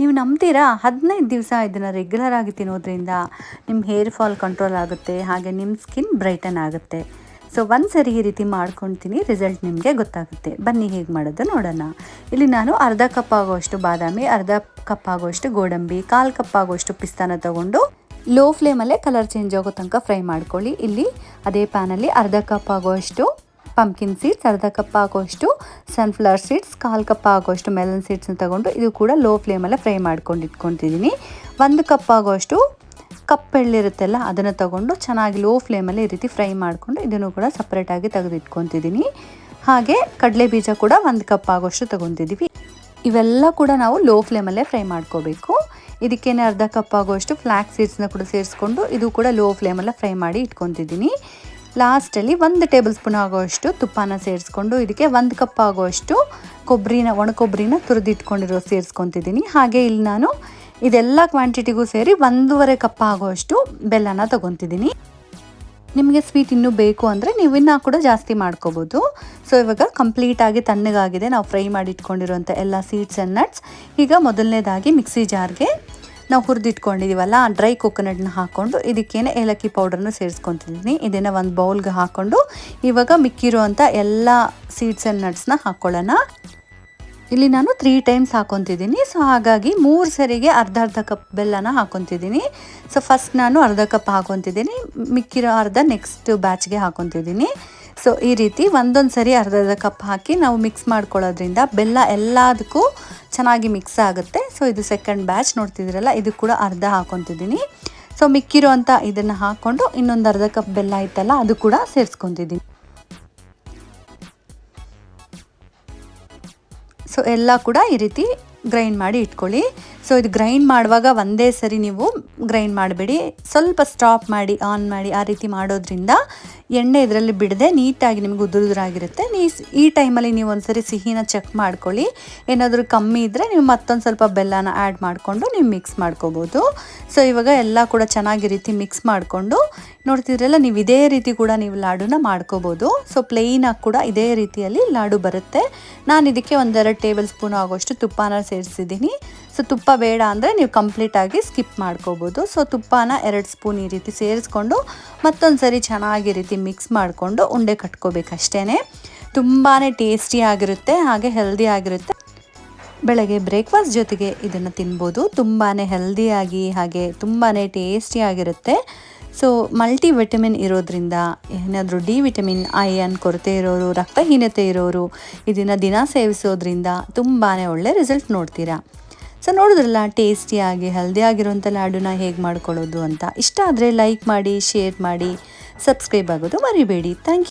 ನೀವು ನಂಬ್ತೀರಾ? ಹದಿನೈದು ದಿವಸ ಇದನ್ನು ರೆಗ್ಯುಲರ್ ಆಗಿ ತಿನ್ನೋದ್ರಿಂದ ನಿಮ್ಮ ಹೇರ್ ಫಾಲ್ ಕಂಟ್ರೋಲ್ ಆಗುತ್ತೆ, ಹಾಗೆ ನಿಮ್ಮ ಸ್ಕಿನ್ ಬ್ರೈಟನ್ ಆಗುತ್ತೆ. ಸೊ ಒಂದು ಸರಿ ಈ ರೀತಿ ಮಾಡ್ಕೊಳ್ತೀನಿ ರಿಸಲ್ಟ್ ನಿಮಗೆ ಗೊತ್ತಾಗುತ್ತೆ. ಬನ್ನಿ, ಹೇಗೆ ಮಾಡೋದು ನೋಡೋಣ. ಇಲ್ಲಿ ನಾನು ಅರ್ಧ ಕಪ್ ಆಗುವಷ್ಟು ಬಾದಾಮಿ, ಅರ್ಧ ಕಪ್ ಆಗುವಷ್ಟು ಗೋಡಂಬಿ, ಕಾಲು ಕಪ್ ಆಗುವಷ್ಟು ಪಿಸ್ತಾನ ತಗೊಂಡು ಲೋ ಫ್ಲೇಮಲ್ಲೇ ಕಲರ್ ಚೇಂಜ್ ಆಗೋ ತನಕ ಫ್ರೈ ಮಾಡ್ಕೊಳ್ಳಿ. ಇಲ್ಲಿ ಅದೇ ಪ್ಯಾನಲ್ಲಿ ಅರ್ಧ ಕಪ್ ಆಗುವಷ್ಟು ಪಂಪ್ಕಿನ್ ಸೀಡ್ಸ್ ಅರ್ಧ ಕಪ್ ಆಗೋಷ್ಟು ಸನ್ಫ್ಲವರ್ ಸೀಡ್ಸ್ ಕಾಲು ಕಪ್ ಆಗೋಷ್ಟು ಮೆಲನ್ ಸೀಡ್ಸ್ನ ತಗೊಂಡು ಇದು ಕೂಡ ಲೋ ಫ್ಲೇಮಲ್ಲೇ ಫ್ರೈ ಮಾಡ್ಕೊಂಡು ಇಟ್ಕೊತಿದ್ದೀನಿ ಒಂದು ಕಪ್ ಆಗೋಷ್ಟು ಕಪ್ ಎಳ್ಳಿರುತ್ತಲ್ಲ ಅದನ್ನು ತಗೊಂಡು ಚೆನ್ನಾಗಿ ಲೋ ಫ್ಲೇಮಲ್ಲಿ ಈ ರೀತಿ ಫ್ರೈ ಮಾಡಿಕೊಂಡು ಇದನ್ನು ಕೂಡ ಸಪ್ರೇಟಾಗಿ ತೆಗೆದಿಟ್ಕೊತಿದ್ದೀನಿ ಹಾಗೆ ಕಡಲೆ ಬೀಜ ಕೂಡ ಒಂದು ಕಪ್ ಆಗೋಷ್ಟು ತಗೊತಿದ್ದೀವಿ ಇವೆಲ್ಲ ಕೂಡ ನಾವು ಲೋ ಫ್ಲೇಮಲ್ಲೇ ಫ್ರೈ ಮಾಡ್ಕೋಬೇಕು. ಇದಕ್ಕೇನೆ ಅರ್ಧ ಕಪ್ ಆಗೋಷ್ಟು ಫ್ಲ್ಯಾಕ್ ಸೀಡ್ಸ್ನ ಕೂಡ ಸೇರಿಸ್ಕೊಂಡು ಇದು ಕೂಡ ಲೋ ಫ್ಲೇಮಲ್ಲೇ ಫ್ರೈ ಮಾಡಿ ಇಟ್ಕೊತಿದ್ದೀನಿ ಲಾಸ್ಟಲ್ಲಿ ಒಂದು ಟೇಬಲ್ ಸ್ಪೂನ್ ಆಗುವಷ್ಟು ತುಪ್ಪನ ಸೇರಿಸ್ಕೊಂಡು ಇದಕ್ಕೆ ಒಂದು ಕಪ್ ಆಗುವಷ್ಟು ಕೊಬ್ಬರಿನ ಒಣ ಕೊಬ್ಬರಿನ ತುರಿದಿಟ್ಕೊಂಡಿರೋ ಸೇರಿಸ್ಕೊತಿದ್ದೀನಿ. ಹಾಗೆ ಇಲ್ಲಿ ನಾನು ಇದೆಲ್ಲ ಕ್ವಾಂಟಿಟಿಗೂ ಸೇರಿ ಒಂದೂವರೆ ಕಪ್ ಆಗುವಷ್ಟು ಬೆಲ್ಲನ ತೊಗೊತಿದ್ದೀನಿ. ನಿಮಗೆ ಸ್ವೀಟ್ ಇನ್ನೂ ಬೇಕು ಅಂದರೆ ನೀವು ಇನ್ನೂ ಕೂಡ ಜಾಸ್ತಿ ಮಾಡ್ಕೋಬೋದು. ಸೊ ಇವಾಗ ಕಂಪ್ಲೀಟಾಗಿ ತಣ್ಣಗಾಗಿದೆ. ನಾವು ಫ್ರೈ ಮಾಡಿ ಇಟ್ಕೊಂಡಿರುವಂಥ ಎಲ್ಲ ಸೀಡ್ಸ್ ಆ್ಯಂಡ್ ನಟ್ಸ್ ಈಗ ಮೊದಲನೇದಾಗಿ ಮಿಕ್ಸಿ ಜಾರ್ಗೆ ನಾವು ಹುರಿದಿಟ್ಕೊಂಡಿದ್ದೀವಲ್ಲ ಡ್ರೈ ಕೊಕೊನಟ್ನ ಹಾಕ್ಕೊಂಡು ಇದಕ್ಕೇನೆ ಏಲಕ್ಕಿ ಪೌಡರ್ನ ಸೇರಿಸ್ಕೊತಿದ್ದೀನಿ ಇದನ್ನು ಒಂದು ಬೌಲ್ಗೆ ಹಾಕ್ಕೊಂಡು ಇವಾಗ ಮಿಕ್ಕಿರುವಂಥ ಎಲ್ಲ ಸೀಡ್ಸ್ ಆ್ಯಂಡ್ ನಟ್ಸ್ನ ಹಾಕ್ಕೊಳ್ಳೋಣ ಇಲ್ಲಿ ನಾನು ತ್ರೀ ಟೈಮ್ಸ್ ಹಾಕೊತಿದ್ದೀನಿ ಸೊ ಹಾಗಾಗಿ ಮೂರು ಸರಿಗೆ ಅರ್ಧ ಅರ್ಧ ಕಪ್ ಬೆಲ್ಲನ ಹಾಕೊತಿದ್ದೀನಿ ಸೊ ಫಸ್ಟ್ ನಾನು ಅರ್ಧ ಕಪ್ ಹಾಕೊತಿದ್ದೀನಿ ಮಿಕ್ಕಿರೋ ಅರ್ಧ ನೆಕ್ಸ್ಟ್ ಬ್ಯಾಚ್ಗೆ ಹಾಕೊತಿದ್ದೀನಿ ಸೊ ಈ ರೀತಿ ಒಂದೊಂದು ಸರಿ ಅರ್ಧ ಅರ್ಧ ಕಪ್ ಹಾಕಿ ನಾವು ಮಿಕ್ಸ್ ಮಾಡ್ಕೊಳ್ಳೋದ್ರಿಂದ ಬೆಲ್ಲ ಎಲ್ಲದಕ್ಕೂ ಚೆನ್ನಾಗಿ ಮಿಕ್ಸ್ ಆಗುತ್ತೆ. ಸೊ ಇದು ಸೆಕೆಂಡ್ ಬ್ಯಾಚ್ ನೋಡ್ತಿದ್ದೀರಲ್ಲ, ಇದು ಕೂಡ ಅರ್ಧ ಹಾಕೊತಿದ್ದೀನಿ. ಸೊ ಮಿಕ್ಕಿರೋ ಅಂತ ಇದನ್ನು ಹಾಕ್ಕೊಂಡು ಇನ್ನೊಂದು ಅರ್ಧ ಕಪ್ ಬೆಲ್ಲ ಇತ್ತಲ್ಲ ಅದು ಕೂಡ ಸೇರಿಸ್ಕೊತಿದ್ದೀನಿ. ಸೊ ಎಲ್ಲ ಕೂಡ ಈ ರೀತಿ ಗ್ರೈಂಡ್ ಮಾಡಿ ಇಟ್ಕೊಳ್ಳಿ. ಸೊ ಇದು ಗ್ರೈಂಡ್ ಮಾಡುವಾಗ ಒಂದೇ ಸರಿ ನೀವು ಗ್ರೈಂಡ್ ಮಾಡಬೇಡಿ. ಸ್ವಲ್ಪ ಸ್ಟಾಪ್ ಮಾಡಿ ಆನ್ ಮಾಡಿ ಆ ರೀತಿ ಮಾಡೋದ್ರಿಂದ ಎಣ್ಣೆ ಇದರಲ್ಲಿ ಬಿಡದೆ ನೀಟಾಗಿ ನಿಮಗೆ ಉದುರುದುರಾಗಿರುತ್ತೆ. ನೀ ಈ ಟೈಮಲ್ಲಿ ನೀವು ಒಂದ್ಸರಿ ಸಿಹಿನ ಚೆಕ್ ಮಾಡ್ಕೊಳ್ಳಿ. ಏನಾದರೂ ಕಮ್ಮಿ ಇದ್ದರೆ ನೀವು ಮತ್ತೊಂದು ಸ್ವಲ್ಪ ಬೆಲ್ಲನ ಆ್ಯಡ್ ಮಾಡಿಕೊಂಡು ನೀವು ಮಿಕ್ಸ್ ಮಾಡ್ಕೋಬೋದು. ಸೊ ಇವಾಗ ಎಲ್ಲ ಕೂಡ ಚೆನ್ನಾಗಿ ರೀತಿ ಮಿಕ್ಸ್ ಮಾಡಿಕೊಂಡು ನೋಡ್ತಿದ್ರಲ್ಲ, ನೀವು ಇದೇ ರೀತಿ ಕೂಡ ನೀವು ಲಾಡುನ ಮಾಡ್ಕೋಬೋದು. ಸೊ ಪ್ಲೇನಾಗಿ ಕೂಡ ಇದೇ ರೀತಿಯಲ್ಲಿ ಲಾಡು ಬರುತ್ತೆ. ನಾನು ಇದಕ್ಕೆ ಒಂದೆರಡು ಟೇಬಲ್ ಸ್ಪೂನ್ ಆಗೋಷ್ಟು ತುಪ್ಪನ ಸೇರಿಸಿದ್ದೀನಿ. ಸೊ ತುಪ್ಪ ಬೇಡ ಅಂದರೆ ನೀವು ಕಂಪ್ಲೀಟಾಗಿ ಸ್ಕಿಪ್ ಮಾಡ್ಕೋಬೋದು. ಸೊ ತುಪ್ಪನ ಎರಡು ಸ್ಪೂನ್ ಈ ರೀತಿ ಸೇರಿಸ್ಕೊಂಡು ಮತ್ತೊಂದು ಸರಿ ಚೆನ್ನಾಗಿ ರೀತಿ ಮಿಕ್ಸ್ ಮಾಡಿಕೊಂಡು ಉಂಡೆ ಕಟ್ಕೋಬೇಕಷ್ಟೇ ತುಂಬಾ ಟೇಸ್ಟಿ ಆಗಿರುತ್ತೆ, ಹಾಗೆ ಹೆಲ್ದಿ ಆಗಿರುತ್ತೆ. ಬೆಳಗ್ಗೆ ಬ್ರೇಕ್ಫಾಸ್ಟ್ ಜೊತೆಗೆ ಇದನ್ನು ತಿನ್ಬೋದು. ತುಂಬಾ ಹೆಲ್ದಿಯಾಗಿ ಹಾಗೆ ತುಂಬಾ ಟೇಸ್ಟಿಯಾಗಿರುತ್ತೆ ಸೊ ಮಲ್ಟಿ ವಿಟಮಿನ್ ಇರೋದ್ರಿಂದ ಏನಾದರೂ ಡಿ ವಿಟಮಿನ್ ಐಯನ್ ಕೊರತೆ ಇರೋರು, ರಕ್ತಹೀನತೆ ಇರೋರು ಇದನ್ನು ದಿನ ಸೇವಿಸೋದ್ರಿಂದ ತುಂಬಾ ಒಳ್ಳೆ ರಿಸಲ್ಟ್ ನೋಡ್ತೀರಾ? ಸೊ ನೋಡಿದ್ರಲ್ಲ ಟೇಸ್ಟಿಯಾಗಿ ಹೆಲ್ದಿ ಆಗಿರೋಂಥ ಲಾಡುನ ಹೇಗೆ ಮಾಡ್ಕೊಳ್ಳೋದು ಅಂತ. ಇಷ್ಟ ಆದರೆ ಲೈಕ್ ಮಾಡಿ ಶೇರ್ ಮಾಡಿ ಸಬ್ಸ್ಕ್ರೈಬ್ ಆಗೋದು ಮರಿಬೇಡಿ. Thank you